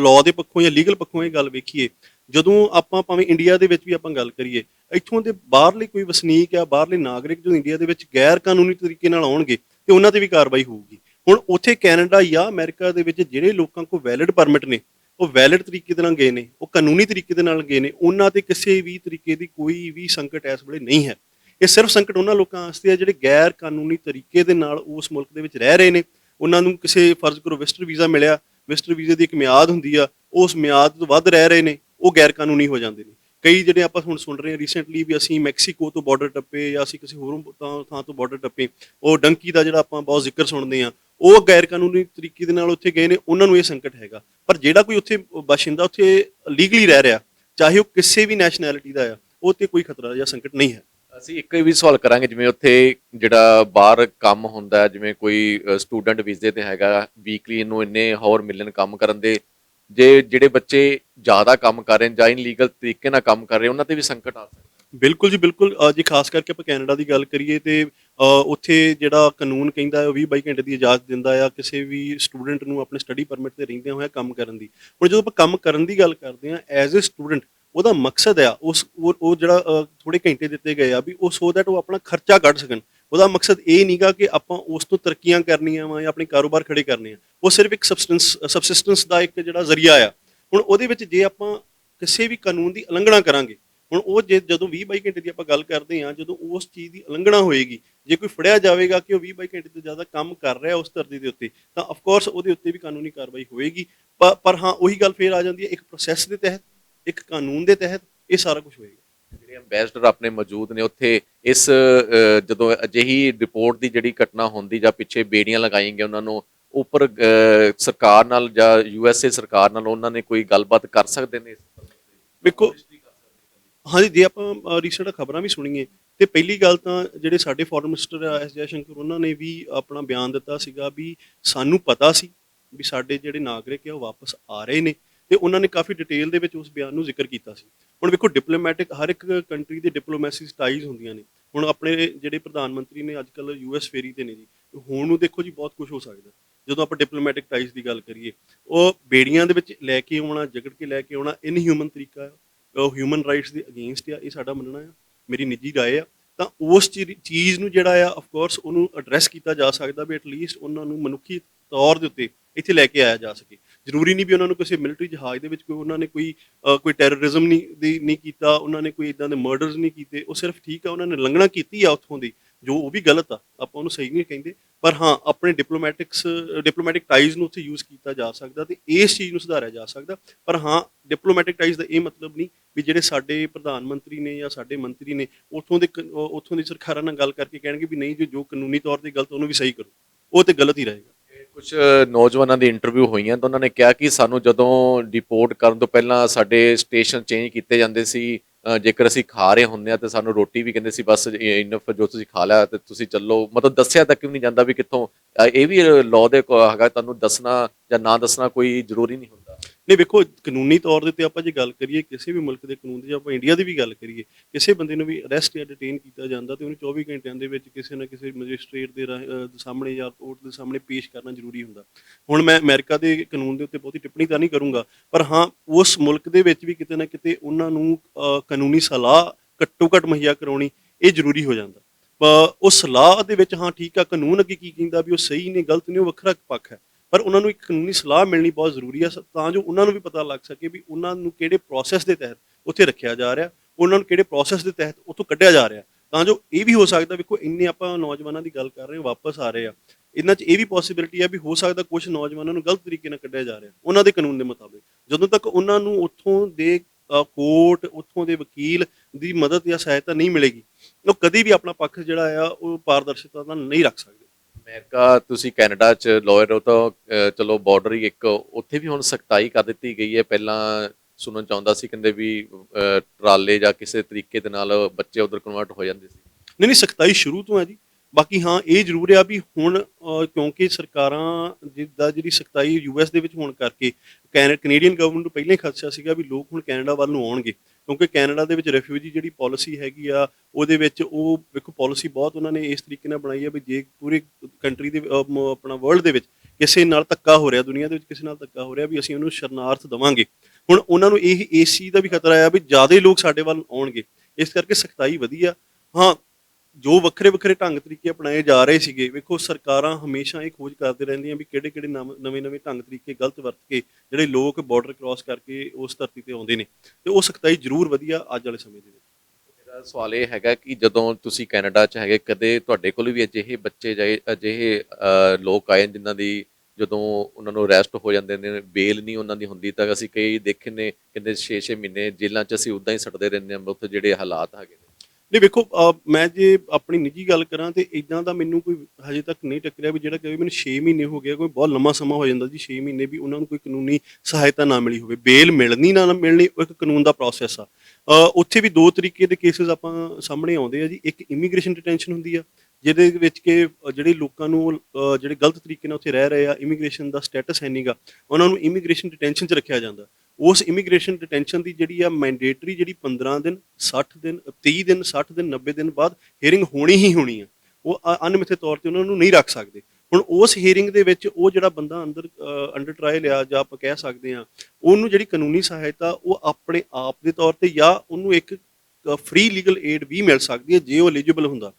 ਲਾਅ ਦੇ ਪੱਖੋਂ ਜਾਂ ਲੀਗਲ ਪੱਖੋਂ ਇਹ ਗੱਲ ਵੇਖੀਏ ਜਦੋਂ ਆਪਾਂ ਭਾਵੇਂ ਇੰਡੀਆ ਦੇ ਵਿੱਚ ਵੀ ਆਪਾਂ ਗੱਲ ਕਰੀਏ, ਇੱਥੋਂ ਦੇ ਬਾਹਰਲੇ ਕੋਈ ਵਸਨੀਕ ਆ ਬਾਹਰਲੇ ਨਾਗਰਿਕ ਜੋ ਇੰਡੀਆ ਦੇ ਵਿੱਚ ਗੈਰ ਕਾਨੂੰਨੀ ਤਰੀਕੇ ਨਾਲ ਆਉਣਗੇ ਤੇ ਉਹਨਾਂ ਤੇ ਵੀ ਕਾਰਵਾਈ ਹੋਊਗੀ। ਹੁਣ ਉੱਥੇ ਕੈਨੇਡਾ ਜਾਂ ਅਮਰੀਕਾ ਦੇ ਵਿੱਚ ਜਿਹੜੇ ਲੋਕਾਂ ਕੋਲ ਵੈਲਿਡ ਪਰਮਿਟ ਨੇ, ਉਹ ਵੈਲਿਡ ਤਰੀਕੇ ਦੇ ਨਾਲ ਗਏ ਨੇ, ਉਹ ਕਾਨੂੰਨੀ ਤਰੀਕੇ ਦੇ ਨਾਲ ਗਏ ਨੇ, ਉਹਨਾਂ ਤੇ ਕਿਸੇ ਵੀ ਤਰੀਕੇ ਦੀ ਕੋਈ ਵੀ ਸੰਕਟ ਇਸ ਵੇਲੇ ਨਹੀਂ ਹੈ। ਇਹ ਸਿਰਫ ਸੰਕਟ ਉਹਨਾਂ ਲੋਕਾਂ ਵਾਸਤੇ ਹੈ ਜਿਹੜੇ ਗੈਰ ਕਾਨੂੰਨੀ ਤਰੀਕੇ ਦੇ ਨਾਲ ਉਸ ਮੁਲਕ ਦੇ ਵਿੱਚ ਰਹਿ ਰਹੇ ਨੇ। ਉਹਨਾਂ ਨੂੰ ਕਿਸੇ ਫਰਜ਼ ਕਰੋ ਵਿਜ਼ਟਰ ਵੀਜ਼ਾ ਮਿਲਿਆ, ਵਿਜ਼ਟਰ ਵੀਜ਼ੇ ਦੀ ਇੱਕ ਮਿਆਦ ਹੁੰਦੀ ਆ, ਉਸ ਮਿਆਦ ਤੋਂ ਵੱਧ ਰਹਿ ਰਹੇ ਨੇ। ਉਹ ਗੈਰ ਕਾਨੂੰਨੀ ਹੋ ਜਾਂਦੇ ਨੇ। ਕਈ ਜਿਹੜੇ ਆਪਾਂ ਹੁਣ ਸੁਣ ਰਹੇ ਹਾਂ ਰੀਸੈਂਟਲੀ ਵੀ ਅਸੀਂ ਮੈਕਸੀਕੋ ਤੋਂ ਬਾਰਡਰ ਟੱਪੇ ਜਾਂ ਅਸੀਂ ਕਿਸੇ ਹੋਰ ਥਾਂ- ਤੋਂ ਬਾਰਡਰ ਟੱਪੇ, ਉਹ ਡੰਕੀ ਦਾ ਜਿਹੜਾ ਆਪਾਂ ਬਹੁਤ ਜ਼ਿਕਰ ਸੁਣਦੇ ਆ ਉਹ ਗੈਰ ਕਾਨੂੰਨੀ ਤਰੀਕੇ ਦੇ ਨਾਲ ਉੱਥੇ ਗਏ ਨੇ, ਉਹਨਾਂ ਨੂੰ ਇਹ ਸੰਕਟ ਹੈਗਾ। ਪਰ ਜਿਹੜਾ ਕੋਈ ਉੱਥੇ ਬਾਸ਼ਿੰਦਾ ਉੱਥੇ ਲੀਗਲੀ ਰਹਿ ਰਿਹਾ, ਚਾਹੇ ਉਹ ਕਿਸੇ ਵੀ ਨੈਸ਼ਨੈਲਿਟੀ ਦਾ ਆ, ਉਹ ਤੇ ਕੋਈ ਖਤਰਾ ਜਾਂ ਸੰਕਟ ਨਹੀਂ ਹੈ। ਅਸੀਂ ਇੱਕ ਵੀ ਸਵਾਲ ਕਰਾਂਗੇ, ਜਿਵੇਂ ਉੱਥੇ ਜਿਹੜਾ ਬਾਹਰ ਕੰਮ ਹੁੰਦਾ ਜਿਵੇਂ ਕੋਈ ਸਟੂਡੈਂਟ ਵੀਜ਼ੇ ਤੇ ਹੈਗਾ ਵੀਕਲੀ ਇਹਨੂੰ ਇੰਨੇ ਹੋਰ ਮਿਲਣ ਕੰਮ ਕਰਨ ਦੇ ਜੇ ਜਿਹੜੇ ਬੱਚੇ ਜ਼ਿਆਦਾ ਕੰਮ ਕਰ ਰਹੇ ਜਾਂ ਇਨਲੀਗਲ ਤਰੀਕੇ ਨਾਲ ਕੰਮ ਕਰ ਰਹੇ, ਉਹਨਾਂ ਤੇ ਵੀ ਸੰਕਟ ਆ ਸਕਦਾ। ਬਿਲਕੁਲ ਜੀ, ਬਿਲਕੁਲ। ਅਹ ਖਾਸ ਕਰਕੇ ਆਪਾਂ ਕੈਨੇਡਾ ਦੀ ਗੱਲ ਕਰੀਏ ਤੇ ਉੱਥੇ ਜਿਹੜਾ ਕਾਨੂੰਨ ਕਹਿੰਦਾ ਹੈ, ਉਹ 20 22 ਘੰਟੇ ਦੀ ਇਜਾਜ਼ਤ ਦਿੰਦਾ ਆ, ਕਿਸੇ ਵੀ ਸਟੂਡੈਂਟ ਨੂੰ ਆਪਣੇ ਸਟੱਡੀ ਪਰਮਿਟ ਤੇ ਰਹਿੰਦਿਆਂ ਹੋਇਆ ਕੰਮ ਕਰਨ ਦੀ। ਹੁਣ ਜਦੋਂ ਆਪਾਂ ਕੰਮ ਕਰਨ ਦੀ ਗੱਲ ਕਰਦੇ ਆ ਐਜ਼ ਅ ਸਟੂਡੈਂਟ, ਉਹਦਾ ਮਕਸਦ ਆ, ਉਸ, ਉਹ ਜਿਹੜਾ ਥੋੜੇ ਘੰਟੇ ਦਿੱਤੇ ਗਏ ਆ ਵੀ ਉਹ ਸੋ ਦੈਟ ਉਹ ਆਪਣਾ ਖਰਚਾ ਕੱਢ ਸਕਣ। ਉਹਦਾ ਮਕਸਦ ਇਹ ਨਹੀਂਗਾ ਕਿ ਆਪਾਂ ਉਸ ਤੋਂ ਤਰੱਕੀਆਂ ਕਰਨੀਆਂ ਵਾ ਜਾਂ ਆਪਣੇ ਕਾਰੋਬਾਰ ਖੜੇ ਕਰਨੇ ਆ। ਉਹ ਸਿਰਫ ਇੱਕ ਸਬਸਟੈਂਸ ਸਬਸਿਸਟੈਂਸ ਦਾ ਇੱਕ ਜਿਹੜਾ ਜ਼ਰੀਆ ਆ। ਹੁਣ ਉਹਦੇ ਵਿੱਚ ਜੇ ਆਪਾਂ ਕਿਸੇ ਵੀ ਕਾਨੂੰਨ ਦੀ ਉਲੰਘਣਾ ਕਰਾਂਗੇ, ਹੁਣ ਉਹ ਜੇ ਜਦੋਂ 20 ਬਾਈ ਘੰਟੇ ਦੀ ਆਪਾਂ ਗੱਲ ਕਰਦੇ ਹਾਂ, ਜਦੋਂ ਉਸ ਚੀਜ਼ ਦੀ ਉਲੰਘਣਾ ਹੋਏਗੀ, ਜੇ ਕੋਈ ਫੜਿਆ ਜਾਵੇਗਾ ਕਿ ਉਹ 20 ਬਾਈ ਘੰਟੇ ਤੋਂ ਜ਼ਿਆਦਾ ਕੰਮ ਕਰ ਰਿਹਾ ਉਸ ਧਰਤੀ ਦੇ ਉੱਤੇ, ਤਾਂ ਆਫ ਕੋਰਸ ਉਹਦੇ ਉੱਤੇ ਵੀ ਕਾਨੂੰਨੀ ਕਾਰਵਾਈ ਹੋਏਗੀ। ਪਰ ਹਾਂ, ਉਹੀ ਗੱਲ ਫੇਰ ਆ ਜਾਂਦੀ ਹੈ, ਇੱਕ ਪ੍ਰੋਸੈਸ ਦੇ ਤਹਿਤ, ਇੱਕ ਕਾਨੂੰਨ ਦੇ ਤਹਿਤ ਇਹ ਸਾਰਾ ਕੁਝ ਹੋਏਗਾ। ਜਿਹੜੇ ਅੰਬੈਸਡਰ ਆਪਣੇ ਮੌਜੂਦ ਨੇ, ਉੱਥੇ ਇਸ ਜਦੋਂ ਅਜਿਹੀ ਰਿਪੋਰਟ ਦੀ ਜਿਹੜੀ ਘਟਨਾ ਹੁੰਦੀ ਜਾਂ ਪਿੱਛੇ ਬੇੜੀਆਂ ਲਗਾਈਆਂ ਗਈਆਂ ਉਹਨਾਂ ਨੂੰ, ਉੱਪਰ ਸਰਕਾਰ ਨਾਲ ਜਾਂ ਯੂਐਸਏ ਸਰਕਾਰ ਨਾਲ ਉਹਨਾਂ ਨੇ ਕੋਈ ਗੱਲਬਾਤ ਕਰ ਸਕਦੇ ਨੇ ਵੇਖੋ, ਹਾਂਜੀ, ਜੇ ਆਪਾਂ ਰੀਸੈਂਟ ਖਬਰਾਂ ਵੀ ਸੁਣੀਏ, ਤੇ ਪਹਿਲੀ ਗੱਲ ਤਾਂ ਜਿਹੜੇ ਸਾਡੇ ਫੋਰਨ ਮਿਨਿਸਟਰ ਐਸ ਜੈਸ਼ੰਕਰ, ਉਹਨਾਂ ਨੇ ਵੀ ਆਪਣਾ ਬਿਆਨ ਦਿੱਤਾ ਸੀਗਾ ਵੀ ਸਾਨੂੰ ਪਤਾ ਸੀ ਵੀ ਸਾਡੇ ਜਿਹੜੇ ਨਾਗਰਿਕ ਆ, ਉਹ ਵਾਪਸ ਆ ਰਹੇ ਨੇ। ਤੇ ਉਹਨਾਂ ਨੇ ਕਾਫੀ ਡਿਟੇਲ ਦੇ ਵਿੱਚ ਉਸ ਬਿਆਨ ਨੂੰ ਜ਼ਿਕਰ ਕੀਤਾ ਸੀ ਹੁਣ ਵੇਖੋ ਡਿਪਲੋਮੈਟਿਕ ਹਰ ਇੱਕ ਕੰਟਰੀ ਦੇ ਡਿਪਲੋਮੈਸੀ ਸਟਾਈਲਸ ਹੁੰਦੀਆਂ ਨੇ ਹੁਣ ਆਪਣੇ ਜਿਹੜੇ ਪ੍ਰਧਾਨ ਮੰਤਰੀ ਨੇ ਅੱਜ ਕੱਲ ਯੂਐਸ ਫੇਰੀ ਤੇ ਨੇ ਜੀ ਹੁਣ ਨੂੰ ਦੇਖੋ ਜੀ ਬਹੁਤ ਕੁਝ ਹੋ ਸਕਦਾ ਜਦੋਂ ਆਪਾਂ ਡਿਪਲੋਮੈਟਿਕ ਟਾਈਜ਼ ਦੀ ਗੱਲ ਕਰੀਏ ਉਹ ਬੇੜੀਆਂ ਦੇ ਵਿੱਚ ਲੈ ਕੇ ਆਉਣਾ ਜਗੜ ਕੇ ਲੈ ਕੇ ਆਉਣਾ ਇਨਹਿਊਮਨ ਤਰੀਕਾ ਆ ਉਹ ਹਿਊਮਨ ਰਾਈਟਸ ਦੇ ਅਗੇਂਸਟ ਆ ਇਹ ਸਾਡਾ ਮੰਨਣਾ ਆ ਮੇਰੀ ਨਿੱਜੀ رائے ਆ ਤਾਂ ਉਸ ਚੀ- ਚੀਜ਼ ਨੂੰ ਜਿਹੜਾ ਆ ਆਫ ਕੋਰਸ ਉਹਨੂੰ ਐਡਰੈਸ ਕੀਤਾ ਜਾ ਸਕਦਾ ਵੀ ਐਟਲੀਸਟ ਉਹਨਾਂ ਨੂੰ ਮਨੁੱਖੀ ਤੌਰ ਦੇ ਉੱਤੇ ਇੱਥੇ ਲੈ ਕੇ ਆਇਆ ਜਾ ਸਕੇ ਜ਼ਰੂਰੀ ਨਹੀਂ ਵੀ ਉਹਨਾਂ ਨੂੰ ਕਿਸੇ ਮਿਲਟਰੀ ਜਹਾਜ਼ ਦੇ ਵਿੱਚ ਕੋਈ ਉਹਨਾਂ ਨੇ ਕੋਈ ਕੋਈ ਟੈਰਰਿਜ਼ਮ ਨਹੀਂ, ਦੀ, ਨਹੀਂ ਕੀਤਾ, ਉਹਨਾਂ ਨੇ ਕੋਈ ਇਦਾਂ ਦੇ ਮਰਡਰਸ ਨਹੀਂ ਕੀਤੇ, ਉਹ ਸਿਰਫ ਠੀਕ ਆ, ਉਹਨਾਂ ਨੇ ਲੰਘਣਾ ਕੀਤੀ ਆ ਉੱਥੋਂ ਦੀ, ਜੋ ਉਹ ਵੀ ਗਲਤ ਆ, ਆਪਾਂ ਉਹਨੂੰ ਸਹੀ ਨਹੀਂ ਕਹਿੰਦੇ, ਪਰ ਹਾਂ, ਆਪਣੇ ਡਿਪਲੋਮੈਟਿਕਸ ਡਿਪਲੋਮੈਟਿਕ ਟਾਈਜ਼ ਨੂੰ ਉੱਥੇ ਯੂਜ਼ ਕੀਤਾ ਜਾ ਸਕਦਾ ਤੇ ਇਸ ਚੀਜ਼ ਨੂੰ ਸੁਧਾਰਿਆ ਜਾ ਸਕਦਾ, ਪਰ ਹਾਂ ਡਿਪਲੋਮੈਟਿਕ ਟਾਈਜ਼ ਦਾ ਇਹ ਮਤਲਬ ਨਹੀਂ ਵੀ ਜਿਹੜੇ ਸਾਡੇ ਪ੍ਰਧਾਨ ਮੰਤਰੀ ਨੇ ਜਾਂ ਸਾਡੇ ਮੰਤਰੀ ਨੇ ਉੱਥੋਂ ਦੇ ਕ- ਉੱਥੋਂ ਦੀ ਸਰਕਾਰਾਂ ਨਾਲ ਗੱਲ ਕਰਕੇ ਕਹਿਣਗੇ ਵੀ ਨਹੀਂ, ਜੋ ਜੋ ਕਾਨੂੰਨੀ ਤੌਰ ਤੇ ਗਲਤ ਉਹਨੂੰ ਵੀ ਸਹੀ ਕਰੋ, ਉਹ ਤੇ ਗਲਤ ਹੀ ਰਹੇਗਾ। ਕੁਝ ਨੌਜਵਾਨਾਂ ਦੀ ਇੰਟਰਵਿਊ ਹੋਈਆਂ ਤਾਂ ਉਹਨਾਂ ਨੇ ਕਿਹਾ ਕਿ ਸਾਨੂੰ ਜਦੋਂ ਡਿਪੋਰਟ ਕਰਨ ਤੋਂ ਪਹਿਲਾਂ ਸਾਡੇ ਸਟੇਸ਼ਨ ਚੇਂਜ ਕੀਤੇ ਜਾਂਦੇ ਸੀ ਜੇਕਰ ਅਸੀਂ ਖਾ ਰਹੇ ਹੁੰਦੇ ਆ ਤੇ ਸਾਨੂੰ ਰੋਟੀ ਵੀ ਕਹਿੰਦੇ ਸੀ, ਬਸ ਇਨਫ ਜੋ ਤੁਸੀਂ ਖਾ ਲਿਆ ਤੇ ਤੁਸੀਂ ਚੱਲੋ। ਮਤਲਬ ਦੱਸਿਆ ਤੱਕ ਵੀ ਨਹੀਂ ਜਾਂਦਾ ਵੀ ਕਿੱਥੋਂ ਇਹ ਵੀ ਲਾਅ ਦੇ ਹੈਗਾ, ਤੁਹਾਨੂੰ ਦੱਸਣਾ ਜਾਂ ਨਾ ਦੱਸਣਾ ਕੋਈ ਜ਼ਰੂਰੀ ਨਹੀਂ ਹੁੰਦਾ। ਨਹੀਂ ਵੇਖੋ ਕਾਨੂੰਨੀ ਤੌਰ ਦੇ ਉੱਤੇ ਆਪਾਂ ਜੇ ਗੱਲ ਕਰੀਏ ਕਿਸੇ ਵੀ ਮੁਲਕ ਦੇ ਕਾਨੂੰਨ ਦੀ ਜੇ ਆਪਾਂ ਇੰਡੀਆ ਦੀ ਵੀ ਗੱਲ ਕਰੀਏ ਕਿਸੇ ਬੰਦੇ ਨੂੰ ਵੀ ਅਰੈਸਟ ਜਾਂ ਡਿਟੇਨ ਕੀਤਾ ਜਾਂਦਾ ਤੇ ਉਹਨੂੰ 24 ਘੰਟਿਆਂ ਦੇ ਵਿੱਚ ਕਿਸੇ ਨਾ ਕਿਸੇ ਮੈਜਿਸਟ੍ਰੇਟ ਦੇ ਸਾਹਮਣੇ ਜਾਂ ਕੋਰਟ ਦੇ ਸਾਹਮਣੇ ਪੇਸ਼ ਕਰਨਾ ਜ਼ਰੂਰੀ ਹੁੰਦਾ। ਹੁਣ ਮੈਂ ਅਮਰੀਕਾ ਦੇ ਕਾਨੂੰਨ ਦੇ ਉੱਤੇ ਬਹੁਤੀ ਟਿੱਪਣੀ ਤਾਂ ਨਹੀਂ ਕਰੂੰਗਾ ਪਰ ਹਾਂ ਉਸ ਮੁਲਕ ਦੇ ਵਿੱਚ ਵੀ ਕਿਤੇ ਨਾ ਕਿਤੇ ਉਹਨਾਂ ਨੂੰ ਅਹ, ਕਾਨੂੰਨੀ ਸਲਾਹ ਘੱਟੋ ਘੱਟ ਮੁਹੱਈਆ ਕਰਾਉਣੀ ਇਹ ਜ਼ਰੂਰੀ ਹੋ ਜਾਂਦਾ। ਪਰ ਉਹ ਸਲਾਹ ਦੇ ਵਿੱਚ ਹਾਂ ਠੀਕ ਆ ਕਾਨੂੰਨ ਅੱਗੇ ਕੀ ਕਹਿੰਦਾ ਵੀ ਉਹ ਸਹੀ ਨੇ ਗਲਤ ਨੇ ਉਹ ਵੱਖਰਾ ਪੱਖ ਹੈ। ਪਰ ਉਹਨਾਂ ਨੂੰ ਇੱਕ ਕਾਨੂੰਨੀ ਸਲਾਹ ਮਿਲਣੀ ਬਹੁਤ ਜ਼ਰੂਰੀ ਹੈ ਸ- ਤਾਂ ਜੋ ਉਹਨਾਂ ਨੂੰ ਵੀ ਪਤਾ ਲੱਗ ਸਕੇ ਵੀ ਉਹਨਾਂ ਨੂੰ ਕਿਹੜੇ ਪ੍ਰੋਸੈਸ ਦੇ ਤਹਿਤ ਉੱਥੇ ਰੱਖਿਆ ਜਾ ਰਿਹਾ, ਉਹਨਾਂ ਨੂੰ ਕਿਹੜੇ ਪ੍ਰੋਸੈਸ ਦੇ ਤਹਿਤ ਉੱਥੋਂ ਕੱਢਿਆ ਜਾ ਰਿਹਾ। ਤਾਂ ਜੋ ਇਹ ਵੀ ਹੋ ਸਕਦਾ ਵੇਖੋ, ਇੰਨੇ ਆਪਾਂ ਨੌਜਵਾਨਾਂ ਦੀ ਗੱਲ ਕਰ ਰਹੇ ਹਾਂ, ਵਾਪਸ ਆ ਰਹੇ ਆ ਇਹਨਾਂ 'ਚ ਇਹ ਵੀ ਪੋਸਿਬਿਲਿਟੀ ਆ ਵੀ ਹੋ ਸਕਦਾ ਕੁਝ ਨੌਜਵਾਨਾਂ ਨੂੰ ਗਲਤ ਤਰੀਕੇ ਨਾਲ ਕੱਢਿਆ ਜਾ ਰਿਹਾ, ਉਹਨਾਂ ਦੇ ਕਾਨੂੰਨ ਦੇ ਮੁਤਾਬਿਕ। ਜਦੋਂ ਤੱਕ ਉਹਨਾਂ ਨੂੰ ਉੱਥੋਂ ਦੇ ਕੋਰਟ ਉੱਥੋਂ ਦੇ ਵਕੀਲ ਦੀ ਮਦਦ ਜਾਂ ਸਹਾਇਤਾ ਨਹੀਂ ਮਿਲੇਗੀ, ਉਹ ਕਦੀ ਵੀ ਆਪਣਾ ਪੱਖ ਜਿਹੜਾ ਆ, ਉਹ ਪਾਰਦਰਸ਼ਤਾ ਨਾਲ ਨਹੀਂ ਰੱਖ ਸਕਦੇ। ਅਮਰੀਕਾ ਤੁਸੀਂ ਕੈਨੇਡਾ ਚ ਲਾਇਰ ਹੋ ਤਾਂ ਅਹ, ਚਲੋ ਬਾਰਡਰ ਹੀ ਇੱਕ ਉੱਥੇ ਵੀ ਹੁਣ ਸਖਤਾਈ ਕਰ ਦਿੱਤੀ ਗਈ ਹੈ। ਪਹਿਲਾਂ ਸੁਣਨ ਚਾਹੁੰਦਾ ਸੀ ਕਹਿੰਦੇ ਵੀ ਅਹ, ਟਰਾਲੇ ਜਾਂ ਕਿਸੇ ਤਰੀਕੇ ਦੇ ਨਾਲ ਬੱਚੇ ਉਧਰ ਕਨਵਰਟ ਹੋ ਜਾਂਦੇ ਸੀ। ਨਹੀਂ ਨਹੀਂ ਸਖਤਾਈ ਸ਼ੁਰੂ ਤੋਂ ਹੈ ਜੀ। ਬਾਕੀ ਹਾਂ ਇਹ ਜ਼ਰੂਰ ਆ ਵੀ ਹੁਣ ਕਿਉਂਕਿ ਸਰਕਾਰਾਂ ਜਿੱਦਾਂ ਜਿਹੜੀ ਸਖਤਾਈ ਯੂਐਸ ਦੇ ਵਿੱਚ ਹੋਣ ਕਰਕੇ ਕੈਨ- ਕੈਨੇਡੀਅਨ ਗਵਰਨਮੈਂਟ ਨੂੰ ਪਹਿਲਾਂ ਹੀ ਖਦਸ਼ਾ ਸੀਗਾ ਵੀ ਲੋਕ ਹੁਣ ਕੈਨੇਡਾ ਵੱਲ ਨੂੰ ਆਉਣਗੇ। ਕਿਉਂਕਿ ਕੈਨੇਡਾ ਦੇ ਵਿੱਚ ਰੈਫਿਊਜੀ ਜਿਹੜੀ ਪਾਲਿਸੀ ਹੈਗੀ ਆ, ਉਹਦੇ ਵਿੱਚ ਉਹ ਵੇਖੋ ਪਾਲਿਸੀ ਬਹੁਤ ਉਹਨਾਂ ਨੇ ਇਸ ਤਰੀਕੇ ਨਾਲ ਬਣਾਈ ਆ ਵੀ ਜੇ ਪੂਰੇ ਕੰਟਰੀ ਦੇ ਆਪਣਾ ਵਰਲਡ ਦੇ ਵਿੱਚ ਕਿਸੇ ਨਾਲ ਧੱਕਾ ਹੋ ਰਿਹਾ, ਦੁਨੀਆ ਦੇ ਵਿੱਚ ਕਿਸੇ ਨਾਲ ਧੱਕਾ ਹੋ ਰਿਹਾ ਵੀ ਅਸੀਂ ਉਹਨੂੰ ਸ਼ਰਨਾਰਥ ਦਵਾਂਗੇ। ਹੁਣ ਉਹਨਾਂ ਨੂੰ ਇਹ ਇਸ ਚੀਜ਼ ਦਾ ਵੀ ਖਤਰਾ ਆ ਵੀ ਜ਼ਿਆਦਾ ਲੋਕ ਸਾਡੇ ਵੱਲ ਆਉਣਗੇ। ਇਸ ਕਰਕੇ ਸਖਤਾਈ ਵਧੀਆ। ਹਾਂ ਜੋ ਵੱਖਰੇ ਵੱਖਰੇ ਢੰਗ ਤਰੀਕੇ ਅਪਣਾਏ ਜਾ ਰਹੇ ਸੀਗੇ, ਵੇਖੋ ਸਰਕਾਰਾਂ ਹਮੇਸ਼ਾ ਇਹ ਖੋਜ ਕਰਦੇ ਰਹਿੰਦੀਆਂ ਵੀ ਕਿਹੜੇ ਕਿਹੜੇ ਨਵੇਂ ਨਵੇਂ ਢੰਗ ਤਰੀਕੇ ਗਲਤ ਵਰਤ ਕੇ ਜਿਹੜੇ ਲੋਕ ਬਾਰਡਰ ਕ੍ਰਾਸ ਕਰਕੇ ਉਸ ਧਰਤੀ ਤੇ ਆਉਂਦੇ ਨੇ। ਤੇ ਉਹ ਸਖਤਾਈ ਜ਼ਰੂਰ ਵਧੀਆ ਅੱਜ ਵਾਲੇ ਸਮੇਂ ਦੇ ਵਿੱਚ। ਮੇਰਾ ਸਵਾਲ ਇਹ ਹੈਗਾ ਕਿ ਜਦੋਂ ਤੁਸੀਂ ਕੈਨੇਡਾ 'ਚ ਹੈਗੇ, ਕਦੇ ਤੁਹਾਡੇ ਕੋਲ ਵੀ ਅਜਿਹੇ ਬੱਚੇ ਜਾਏ ਅਜਿਹੇ ਲੋਕ ਆਏ ਜਿਨ੍ਹਾਂ ਦੀ ਜਦੋਂ ਉਹਨਾਂ ਨੂੰ ਅਰੈਸਟ ਹੋ ਜਾਂਦੇ ਨੇ, ਬੇਲ ਨਹੀਂ ਉਹਨਾਂ ਦੀ ਹੁੰਦੀ, ਤਾਂ ਅਸੀਂ ਕਈ ਦੇਖੇ ਨੇ, ਕਹਿੰਦੇ 6-6 ਮਹੀਨੇ ਜੇਲ੍ਹਾਂ 'ਚ ਅਸੀਂ ਉਦਾਂ ਹੀ ਸੜਦੇ ਰਹਿੰਦੇ ਹਾਂ, ਉੱਥੇ ਜਿਹੜੇ ਹਾਲਾਤ ਹੈਗੇ ਨਹੀਂ, ਵੇਖੋ ਮੈਂ ਜੇ ਆਪਣੀ ਨਿੱਜੀ ਗੱਲ ਕਰਾਂ ਤੇ ਇਦਾਂ ਦਾ ਮੈਨੂੰ ਕੋਈ ਹਜੇ ਤੱਕ ਨਹੀਂ ਟੱਕਰਿਆ ਵੀ ਜਿਹੜਾ ਕਹੇ ਮੈਨੂੰ 6 ਮਹੀਨੇ ਹੋ ਗਿਆ ਕੋਈ ਬਹੁਤ ਲੰਮਾ ਸਮਾਂ ਹੋ ਜਾਂਦਾ ਜੀ 6 ਮਹੀਨੇ ਵੀ ਉਹਨਾਂ ਨੂੰ ਕੋਈ ਕਾਨੂੰਨੀ ਸਹਾਇਤਾ ਨਾ ਮਿਲੀ ਹੋਵੇ। ਬੇਲ ਮਿਲਣੀ ਨਾ ਮਿਲਣੀ ਉਹ ਇੱਕ ਕਾਨੂੰਨ ਦਾ ਪ੍ਰੋਸੈਸ ਆ। ਉੱਥੇ ਵੀ ਦੋ ਤਰੀਕੇ ਦੇ ਕੇਸਿਸ ਆਪਾਂ ਸਾਹਮਣੇ ਆਉਂਦੇ ਆ ਜੀ, ਇੱਕ ਇਮੀਗ੍ਰੇਸ਼ਨ ਡਿਟੈਂਸ਼ਨ ਹੁੰਦੀ ਆ, ਜਿਹਦੇ ਵਿੱਚ ਕਿ ਜਿਹੜੇ ਲੋਕਾਂ ਨੂੰ ਜਿਹੜੇ ਗਲਤ ਤਰੀਕੇ ਨਾਲ ਉੱਥੇ ਰਹਿ ਰਹੇ ਆ ਇਮੀਗ੍ਰੇਸ਼ਨ ਦਾ ਸਟੇਟਸ ਹੈ ਨਹੀਂਗਾ ਉਹਨਾਂ ਨੂੰ ਇਮੀਗ੍ਰੇਸ਼ਨ ਡਿਟੈਂਸ਼ਨ 'ਚ ਰੱਖਿਆ ਜਾਂਦਾ। ਉਸ ਇਮੀਗ੍ਰੇਸ਼ਨ ਡਿਟੈਂਸ਼ਨ ਦੀ ਜਿਹੜੀ ਆ ਮੈਂਡੇਟਰੀ ਜਿਹੜੀ 15 ਦਿਨ 60 ਦਿਨ 30 ਦਿਨ 60 ਦਿਨ 90 ਦਿਨ ਬਾਅਦ ਹੀਅਰਿੰਗ ਹੋਣੀ ਹੀ ਹੋਣੀ ਆ। ਉਹ ਅਨਮਿੱਥੇ ਤੌਰ ਤੇ ਉਹਨਾਂ ਨੂੰ ਨਹੀਂ ਰੱਖ ਸਕਦੇ। ਹੁਣ ਉਸ ਹੀਅਰਿੰਗ ਦੇ ਵਿੱਚ ਉਹ ਜਿਹੜਾ ਬੰਦਾ ਅੰਦਰ ਅੰਡਰ ਟ੍ਰਾਇਲ ਆ ਜਾਂ ਆਪਾਂ ਕਹਿ ਸਕਦੇ ਆ, ਉਹਨੂੰ ਜਿਹੜੀ ਕਾਨੂੰਨੀ ਸਹਾਇਤਾ ਉਹ ਆਪਣੇ ਆਪ ਦੇ ਤੌਰ ਤੇ ਜਾਂ ਉਹਨੂੰ ਇੱਕ ਫ੍ਰੀ ਲੀਗਲ ਏਡ ਵੀ ਮਿਲ ਸਕਦੀ ਹੈ ਜੇ ਉਹ ਐਲੀਜੀਬਲ ਹੁੰਦਾ।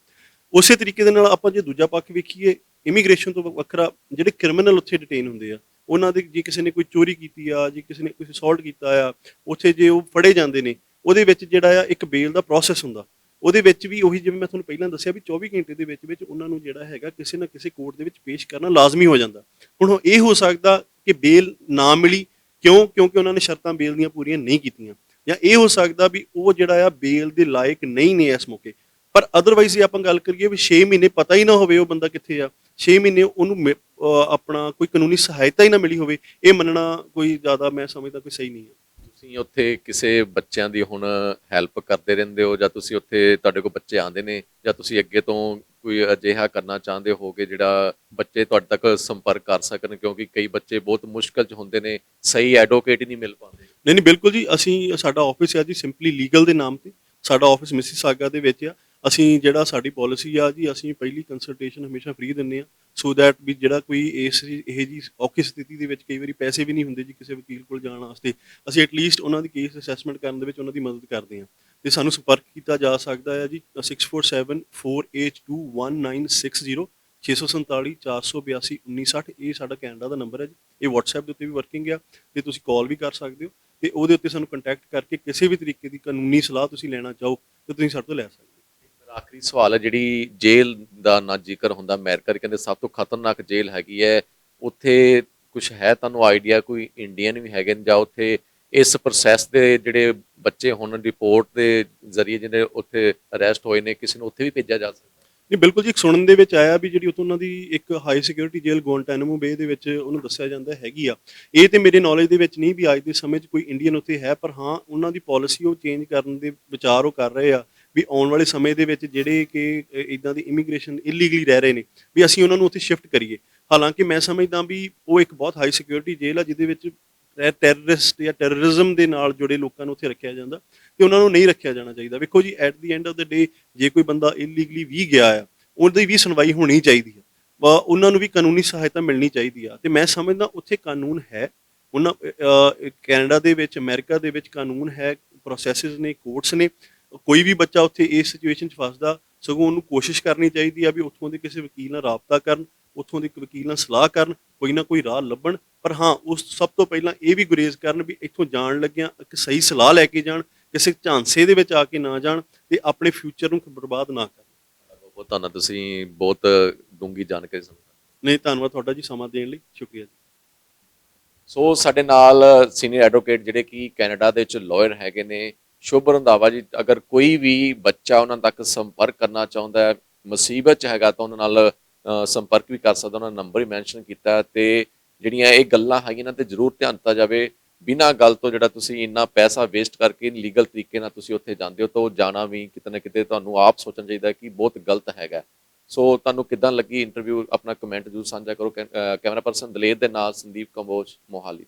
ਉਸੇ ਤਰੀਕੇ ਦੇ ਨਾਲ ਆਪਾਂ ਜੇ ਦੂਜਾ ਪੱਖ ਵੇਖੀਏ ਇਮੀਗ੍ਰੇਸ਼ਨ ਤੋਂ ਵੱਖਰਾ ਜਿਹੜੇ ਕ੍ਰਿਮੀਨਲ ਉੱਥੇ ਡਿਟੇਨ ਹੁੰਦੇ ਆ ਉਹਨਾਂ ਦੇ ਜੇ ਕਿਸੇ ਨੇ ਕੋਈ ਚੋਰੀ ਕੀਤੀ ਆ, ਜੇ ਕਿਸੇ ਨੇ ਕੋਈ ਅਸੌਲਟ ਕੀਤਾ ਆ, ਉੱਥੇ ਜੇ ਉਹ ਫੜੇ ਜਾਂਦੇ ਨੇ, ਉਹਦੇ ਵਿੱਚ ਜਿਹੜਾ ਆ ਇੱਕ ਬੇਲ ਦਾ ਪ੍ਰੋਸੈਸ ਹੁੰਦਾ। ਉਹਦੇ ਵਿੱਚ ਵੀ ਉਹੀ ਜਿਵੇਂ ਮੈਂ ਤੁਹਾਨੂੰ ਪਹਿਲਾਂ ਦੱਸਿਆ ਵੀ 24 ਘੰਟੇ ਦੇ ਵਿੱਚ ਵਿੱਚ ਉਹਨਾਂ ਨੂੰ ਜਿਹੜਾ ਹੈਗਾ ਕਿਸੇ ਨਾ ਕਿਸੇ ਕੋਰਟ ਦੇ ਵਿੱਚ ਪੇਸ਼ ਕਰਨਾ ਲਾਜ਼ਮੀ ਹੋ ਜਾਂਦਾ। ਹੁਣ ਇਹ ਹੋ ਸਕਦਾ ਕਿ ਬੇਲ ਨਾ ਮਿਲੀ, ਕਿਉਂ? ਕਿਉਂਕਿ ਉਹਨਾਂ ਨੇ ਸ਼ਰਤਾਂ ਬੇਲ ਦੀਆਂ ਪੂਰੀਆਂ ਨਹੀਂ ਕੀਤੀਆਂ। ਜਾਂ ਇਹ ਹੋ ਸਕਦਾ ਵੀ ਉਹ ਜਿਹੜਾ ਆ ਬੇਲ ਦੇ ਲਾਇਕ ਨਹੀਂ ਨੇ ਇਸ ਮੌਕੇ। ਪਰ ਅਦਰਵਾਈਜ਼ ਜੇ ਆਪਾਂ ਗੱਲ ਕਰੀਏ ਵੀ 6 ਮਹੀਨੇ ਪਤਾ ਹੀ ਨਾ ਹੋਵੇ ਉਹ ਬੰਦਾ ਕਿੱਥੇ ਆ। 6 ਮਹੀਨੇ ਉਹਨੂੰ ਆਪਣਾ ਕੋਈ ਕਾਨੂੰਨੀ ਸਹਾਇਤਾ ਹੀ ਨਾ ਮਿਲੀ ਹੋਵੇ ਇਹ ਮੰਨਣਾ ਕੋਈ ਜ਼ਿਆਦਾ ਮੈਂ ਸਮਝਦਾ ਕੋਈ ਸਹੀ ਨਹੀਂ ਹੈ। ਤੁਸੀਂ ਉੱਥੇ ਕਿਸੇ ਬੱਚਿਆਂ ਦੀ ਹੁਣ ਹੈਲਪ ਕਰਦੇ ਰਹਿੰਦੇ ਹੋ ਜਾਂ ਤੁਸੀਂ ਉੱਥੇ ਤੁਹਾਡੇ ਕੋਲ ਬੱਚੇ ਆਉਂਦੇ ਨੇ ਜਾਂ ਤੁਸੀਂ ਅੱਗੇ ਤੋਂ ਕੋਈ ਅਜਿਹਾ ਕਰਨਾ ਚਾਹੁੰਦੇ ਹੋਗੇ ਜਿਹੜਾ ਬੱਚੇ ਤੁਹਾਡੇ ਤੱਕ ਸੰਪਰਕ ਕਰ ਸਕਣ? ਕਿਉਂਕਿ ਕਈ ਬੱਚੇ ਬਹੁਤ ਮੁਸ਼ਕਲ 'ਚ ਹੁੰਦੇ ਨੇ ਸਹੀ ਐਡਵੋਕੇਟ ਹੀ ਨਹੀਂ ਮਿਲ ਪਾਉਂਦੇ। ਨਹੀਂ ਨਹੀਂ ਬਿਲਕੁਲ ਜੀ ਅਸੀਂ ਸਾਡਾ ਆਫਿਸ ਹੈ ਜੀ ਸਿੰਪਲੀ ਲੀਗਲ ਦੇ ਨਾਮ ਤੇ। ਸਾਡਾ ਆਫਿਸ ਮਿਸੀਸਾਗਾ ਦੇ ਵਿੱਚ ਆ। ਅਸੀਂ ਜਿਹੜਾ ਸਾਡੀ ਪਾਲਿਸੀ ਆ ਜੀ, ਅਸੀਂ ਪਹਿਲੀ ਕੰਸਲਟੇਸ਼ਨ ਹਮੇਸ਼ਾ ਫ੍ਰੀ ਦਿੰਨੇ ਆ ਸੋ ਦੈਟ ਵੀ ਜਿਹੜਾ ਕੋਈ ਇਸ ਇਹ ਜੀ ਔਖੀ ਸਥਿਤੀ ਦੇ ਵਿੱਚ ਕਈ ਵਾਰੀ ਪੈਸੇ ਵੀ ਨਹੀਂ ਹੁੰਦੇ ਜੀ ਕਿਸੇ ਵਕੀਲ ਕੋਲ ਜਾਣ ਵਾਸਤੇ। ਅਸੀਂ ਐਟਲੀਸਟ ਉਹਨਾਂ ਦੀ ਕੇਸ ਅਸੈਸਮੈਂਟ ਕਰਨ ਦੇ ਵਿੱਚ ਉਹਨਾਂ ਦੀ ਮਦਦ ਕਰਦੇ ਹਾਂ। ਤੇ ਸਾਨੂੰ ਸੰਪਰਕ ਕੀਤਾ ਜਾ ਸਕਦਾ ਹੈ ਜੀ 6474821960 647 482 1960 ਇਹ ਸਾਡਾ ਕੈਨੇਡਾ ਦਾ ਨੰਬਰ ਹੈ ਜੀ। ਇਹ WhatsApp ਦੇ ਉੱਤੇ ਵੀ ਵਰਕਿੰਗ ਆ ਤੇ ਤੁਸੀਂ ਕਾਲ ਵੀ ਕਰ ਸਕਦੇ ਹੋ। ਤੇ ਉਹਦੇ ਉੱਤੇ ਸਾਨੂੰ ਕੰਟੈਕਟ ਕਰਕੇ ਕਿਸੇ ਵੀ ਤਰੀਕੇ ਦੀ ਕਾਨੂੰਨੀ ਸਲਾਹ ਤੁਸੀਂ ਲੈਣਾ ਚਾਹੋ, ਤੇ ਤੁਸੀਂ ਸਾਡੇ ਤੋਂ ਲੈ ਸਕਦੇ ਹੋ। ਆਖਰੀ ਸਵਾਲ ਹੈ, ਜਿਹੜੀ ਜੇਲ੍ਹ ਦਾ ਨਾ ਜ਼ਿਕਰ ਹੁੰਦਾ ਅਮਰੀਕਾ ਦੀ, ਕਹਿੰਦੇ ਸਭ ਤੋਂ ਖਤਰਨਾਕ ਜੇਲ੍ਹ ਹੈਗੀ ਹੈ। ਉੱਥੇ ਕੁਝ ਹੈ ਤੁਹਾਨੂੰ ਆਈਡੀਆ ਕੋਈ ਇੰਡੀਅਨ ਵੀ ਹੈਗੇ ਨੇ ਜਾਂ ਉੱਥੇ ਇਸ ਪ੍ਰੋਸੈਸ ਦੇ ਜਿਹੜੇ ਬੱਚੇ ਹੁਣ ਰਿਪੋਰਟ ਦੇ ਜ਼ਰੀਏ ਜਿਹਨੇ ਉੱਥੇ ਅਰੈਸਟ ਹੋਏ ਨੇ, ਕਿਸੇ ਨੂੰ ਉੱਥੇ ਵੀ ਭੇਜਿਆ ਜਾ ਸਕਦਾ? ਨਹੀਂ, ਬਿਲਕੁਲ ਜੀ, ਇੱਕ ਸੁਣਨ ਦੇ ਵਿੱਚ ਆਇਆ ਵੀ ਜਿਹੜੀ ਉੱਥੋਂ ਉਹਨਾਂ ਦੀ ਇੱਕ ਹਾਈ ਸਿਕਿਉਰਿਟੀ ਜੇਲ੍ਹ ਗੋਂਟੈਨਮੋ ਬੇ ਦੇ ਵਿੱਚ ਉਹਨੂੰ ਦੱਸਿਆ ਜਾਂਦਾ ਹੈਗੀ ਆ। ਇਹ ਤੇ ਮੇਰੇ ਨੌਲੇਜ ਦੇ ਵਿੱਚ ਨਹੀਂ ਵੀ ਅੱਜ ਦੇ ਸਮੇਂ 'ਚ ਕੋਈ ਇੰਡੀਅਨ ਉੱਥੇ ਹੈ, ਪਰ ਹਾਂ, ਉਹਨਾਂ ਦੀ ਪਾਲਿਸੀ ਉਹ ਚੇਂਜ ਕਰਨ ਦੇ ਵਿਚਾਰ ਉਹ ਕਰ ਰਹੇ ਆ। ਵੀ ਆਉਣ ਵਾਲੇ ਸਮੇਂ ਦੇ ਵਿੱਚ ਜਿਹੜੇ ਕਿ ਇਦਾਂ ਦੀ ਇਮੀਗ੍ਰੇਸ਼ਨ ਇਲੀਗਲੀ ਰਹਿ ਰਹੇ ਨੇ, ਵੀ ਅਸੀਂ ਉਹਨਾਂ ਨੂੰ ਉੱਥੇ ਸ਼ਿਫਟ ਕਰੀਏ। ਹਾਲਾਂਕਿ ਮੈਂ ਸਮਝਦਾ ਵੀ ਉਹ ਇੱਕ ਬਹੁਤ ਹਾਈ ਸਿਕਿਉਰਿਟੀ ਜੇਲ੍ਹ ਆ, ਜਿਹਦੇ ਵਿੱਚ ਟੈਰਰਿਸਟ ਜਾਂ ਟੈਰਰਿਜ਼ਮ ਦੇ ਨਾਲ ਜੁੜੇ ਲੋਕਾਂ ਨੂੰ ਉੱਥੇ ਰੱਖਿਆ ਜਾਂਦਾ ਤੇ ਉਹਨਾਂ ਨੂੰ ਨਹੀਂ ਰੱਖਿਆ ਜਾਣਾ ਚਾਹੀਦਾ। ਵੇਖੋ ਜੀ at the end of the day ਜੇ ਕੋਈ ਬੰਦਾ ਇਲੀਗਲੀ ਵੀ ਗਿਆ ਆ, ਉਹਦੀ ਵੀ ਸੁਣਵਾਈ ਹੋਣੀ ਚਾਹੀਦੀ ਆ, ਵਾ ਉਹਨਾਂ ਨੂੰ ਵੀ ਕਾਨੂੰਨੀ ਸਹਾਇਤਾ ਮਿਲਣੀ ਚਾਹੀਦੀ ਆ। ਤੇ ਮੈਂ ਸਮਝਦਾ ਉੱਥੇ ਕਾਨੂੰਨ ਹੈ, ਉਹਨਾਂ ਕੈਨੇਡਾ ਦੇ ਵਿੱਚ, ਅਮਰੀਕਾ ਦੇ ਵਿੱਚ ਕਾਨੂੰਨ ਹੈ ਪ੍ਰੋਸੈਸਸ ਨੇ ਕੋਰਟਸ ਨੇ ਕੋਈ ਵੀ ਬੱਚਾ ਉੱਥੇ ਇਸ ਸਿਚੁਏਸ਼ਨ 'ਚ ਫਸਦਾ ਸਗੋਂ ਉਹਨੂੰ ਕੋਸ਼ਿਸ਼ ਕਰਨੀ ਚਾਹੀਦੀ ਆ ਵੀ ਉੱਥੋਂ ਦੇ ਕਿਸੇ ਵਕੀਲ ਨਾਲ ਰਾਬਤਾ ਕਰਨ ਉੱਥੋਂ ਦੇ ਇੱਕ ਵਕੀਲ ਨਾਲ ਸਲਾਹ ਕਰਨ ਕੋਈ ਨਾ ਕੋਈ ਰਾਹ ਲੱਭਣ। ਪਰ ਹਾਂ ਉਸ ਸਭ ਤੋਂ ਪਹਿਲਾਂ ਇਹ ਵੀ ਗੁਰੇਜ਼ ਕਰਨ ਵੀ ਇੱਥੋਂ ਜਾਣ ਲੱਗਿਆਂ ਇੱਕ ਸਹੀ ਸਲਾਹ ਲੈ ਕੇ ਜਾਣ ਕਿਸੇ ਝਾਂਸੇ ਦੇ ਵਿੱਚ ਆ ਕੇ ਨਾ ਜਾਣ ਤੇ ਆਪਣੇ ਫਿਊਚਰ ਨੂੰ ਬਰਬਾਦ ਨਾ ਕਰਨ। ਬਹੁਤ ਬਹੁਤ ਧੰਨਵਾਦ ਤੁਸੀਂ ਬਹੁਤ ਡੂੰਗੀ ਜਾਣਕਾਰੀ ਸਾਨੂੰ ਨਹੀਂ ਧੰਨਵਾਦ ਤੁਹਾਡਾ ਜੀ ਸਮਾਂ ਦੇਣ ਲਈ ਸ਼ੁਕਰੀਆ ਜੀ। ਸੋ ਸਾਡੇ ਨਾਲ ਸੀਨੀਅਰ ਐਡਵੋਕੇਟ ਜਿਹੜੇ ਕਿ ਕੈਨੇਡਾ ਦੇ ਵਿੱਚ ਲਾਇਰ ਹੈਗੇ ਨੇ ਸ਼ੁਭ ਰੰਧਾਵਾ ਜੀ। ਅਗਰ ਕੋਈ ਵੀ ਬੱਚਾ ਉਹਨਾਂ ਤੱਕ ਸੰਪਰਕ ਕਰਨਾ ਚਾਹੁੰਦਾ ਹੈ, ਮੁਸੀਬਤ ਚ ਹੈਗਾ ਤਾਂ ਉਹਨਾਂ ਨਾਲ ਸੰਪਰਕ ਵੀ ਕਰ ਸਕਦਾ। ਉਹਨਾਂ ਦਾ ਨੰਬਰ ਹੀ ਮੈਂਸ਼ਨ ਕੀਤਾ ਹੈ ਤੇ ਜਿਹੜੀਆਂ ਇਹ ਗੱਲਾਂ ਹੈਗੀਆਂ ਨਾ ਤੇ ਜ਼ਰੂਰ ਧਿਆਨ ਦਿੱਤਾ ਜਾਵੇ। ਬਿਨਾਂ ਗੱਲ ਤੋਂ ਜਿਹੜਾ ਤੁਸੀਂ ਇੰਨਾ ਪੈਸਾ ਵੇਸਟ ਕਰਕੇ ਲੀਗਲ ਤਰੀਕੇ ਨਾਲ ਤੁਸੀਂ ਉੱਥੇ ਜਾਂਦੇ ਹੋ ਤਾਂ ਉਹ ਜਾਣਾ ਵੀ ਕਿਤੇ ਨਾ ਕਿਤੇ ਤੁਹਾਨੂੰ ਆਪ ਸੋਚਣਾ ਚਾਹੀਦਾ ਕਿ ਬਹੁਤ ਗਲਤ ਹੈਗਾ। ਸੋ ਤੁਹਾਨੂੰ ਕਿਦਾਂ ਲੱਗੀ ਇੰਟਰਵਿਊ ਆਪਣਾ ਕਮੈਂਟ ਜ਼ਰੂਰ ਸਾਂਝਾ ਕਰੋ। ਕੈ- ਕੈਮਰਾ ਪਰਸਨ ਦਲੇਰ ਦੇ ਨਾਲ ਸੰਦੀਪ ਕੰਬੋਜ, ਮੋਹਾਲੀ